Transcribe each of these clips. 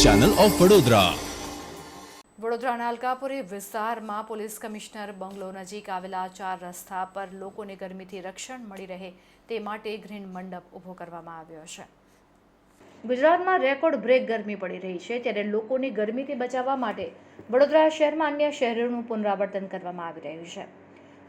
Channel of Vadodara. વડોદરાના અલકાપુરી વિસ્તારમાં police commissioner બંગલો નજીક આવેલા ચાર રસ્તા પર લોકોને ગરમીથી રક્ષણ મળી રહે તે માટે ગ્રીન મંડપ ઊભો કરવામાં આવ્યો છે. ગુજરાતમાં રેકોર્ડ બ્રેક ગરમી પડી રહી છે ત્યારે લોકોને ગરમીથી બચાવવા માટે વડોદરા શહેરમાં અન્ય શહેરોનું પુનરાવર્તન કરવામાં આવી રહ્યું છે.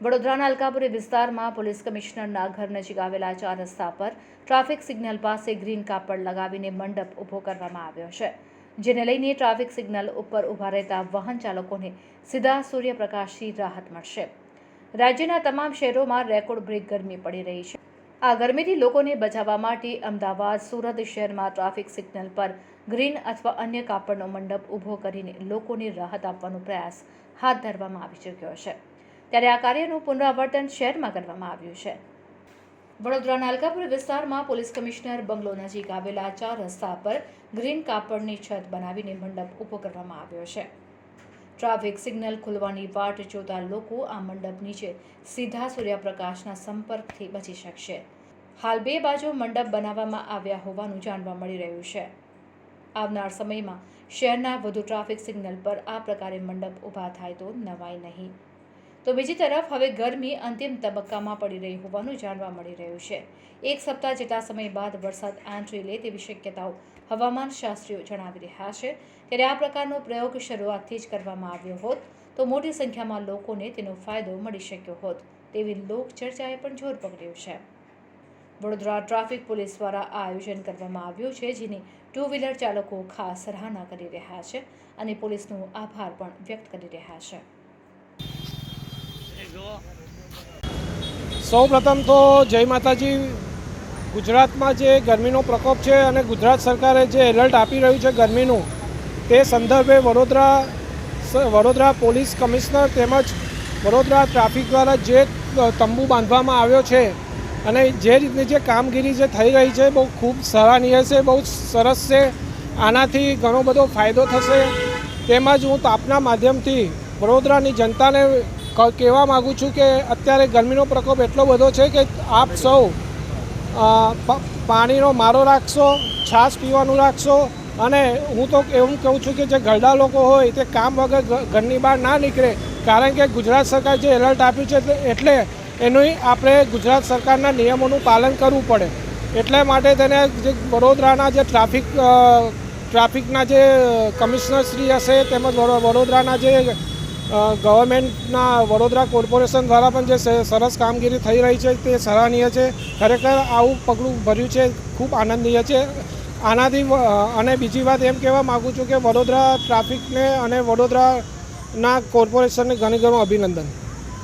વડોદરાના અલકાપુરી વિસ્તારમાં પોલીસ કમિશનરના ઘર નજીક આવેલા ચાર રસ્તા પર ટ્રાફિક સિગ્નલ પાસે ગ્રીન કાપડ લગાવીને મંડપ ઊભો કરવામાં આવ્યો છે. જેને લઈને ટ્રાફિક સિગ્નલ ઉપર ઊભા રહેતા વાહન ચાલકોને સીધા સૂર્યપ્રકાશથી રાહત મળશે. રાજ્યના તમામ શહેરોમાં રેકોર્ડ બ્રેક ગરમી પડી રહી છે. આ ગરમીથી લોકોને બચાવવા માટે અમદાવાદ, સુરત શહેરમાં ટ્રાફિક સિગ્નલ પર ગ્રીન અથવા અન્ય કાપડનો મંડપ ઊભો કરીને લોકોને રાહત આપવાનો પ્રયાસ હાથ ધરવામાં આવી ચૂક્યો છે. ત્યારે આ કાર્યનું પુનરાવર્તન શહેરમાં કરવામાં આવ્યું છે. વડોદરાના અલકાપુર વિસ્તારમાં પોલીસ કમિશનર બંગલો નજીક આવેલા ચાર રસ્તા પર ગ્રીન કાપડની છત બનાવીને મંડપ ઊભો કરવામાં આવ્યો છે. ટ્રાફિક સિગ્નલ ખુલવાની વાટ જોતા લોકો આ મંડપ નીચે સીધા સૂર્યપ્રકાશના સંપર્કથી બચી શકશે. હાલ બે બાજુ મંડપ બનાવવામાં આવ્યા હોવાનું જાણવા મળી રહ્યું છે. આવનાર સમયમાં શહેરના વધુ ટ્રાફિક સિગ્નલ પર આ પ્રકારે મંડપ ઊભા થાય તો નવાય નહીં. તો બીજી તરફ હવે ગરમી અંતિમ તબક્કામાં પડી રહી હોવાનું જાણવા મળી રહ્યું છે. એક સપ્તાહ જેટલા સમય બાદ વરસાદ આંચરી લે તેવી શક્યતાઓ હવામાન શાસ્ત્રીઓ જણાવી રહ્યા છે. ત્યારે આ પ્રકારનો પ્રયોગ શરૂઆતથી જ કરવામાં આવ્યો હોત તો મોટી સંખ્યામાં લોકોને તેનો ફાયદો મળી શક્યો હોત તેવી લોક ચર્ચાએ પણ જોર પકડ્યું છે. વડોદરા ટ્રાફિક પોલીસ દ્વારા આ આયોજન કરવામાં આવ્યું છે, જેની ટુ વ્હીલર ચાલકો ખાસ સરાહના કરી રહ્યા છે અને પોલીસનો આભાર પણ વ્યક્ત કરી રહ્યા છે. સૌ પ્રથમ તો જય માતાજી. ગુજરાતમાં જે ગરમીનો પ્રકોપ છે અને ગુજરાત સરકારે જે એલર્ટ આપી રહ્યું છે ગરમીનું, તે સંદર્ભે વડોદરા વડોદરા પોલીસ કમિશનર તેમજ વડોદરા ટ્રાફિક દ્વારા જે તંબુ બાંધવામાં આવ્યો છે અને જે રીતની જે કામગીરી જે થઈ રહી છે, બહુ ખૂબ સરાહનીય છે, બહુ સરસ છે. આનાથી ઘણો બધો ફાયદો થશે. તેમજ હું તાપના માધ્યમથી વડોદરાની જનતાને કહેવા માગું છું કે અત્યારે ગરમીનો પ્રકોપ એટલો બધો છે કે આપ સૌ પાણીનો મારો રાખશો, છાશ પીવાનું રાખશો અને હું તો એવું કહું છું કે જે ઘરડા લોકો હોય તે કામ વગર ઘરની બહાર ના નીકળે. કારણ કે ગુજરાત સરકાર જે એલર્ટ આપ્યું છે એટલે એનું આપણે ગુજરાત સરકારના નિયમોનું પાલન કરવું પડે. એટલે માટે તેને જે વડોદરાના જે ટ્રાફિક ટ્રાફિકના જે કમિશનર શ્રી હશે તેમજ વડોદરાના જે ગવર્મેન્ટના વડોદરા કોર્પોરેશન દ્વારા પણ જે સરસ કામગીરી થઈ રહી છે, તે સરાહનીય છે. ખરેખર આવું પગલું ભર્યું છે, ખૂબ આનંદનીય છે. આનાથી અને બીજી વાત એમ કહેવા માગું છું કે વડોદરા ટ્રાફિકને અને વડોદરાના કોર્પોરેશનને ઘણી ઘણું અભિનંદન.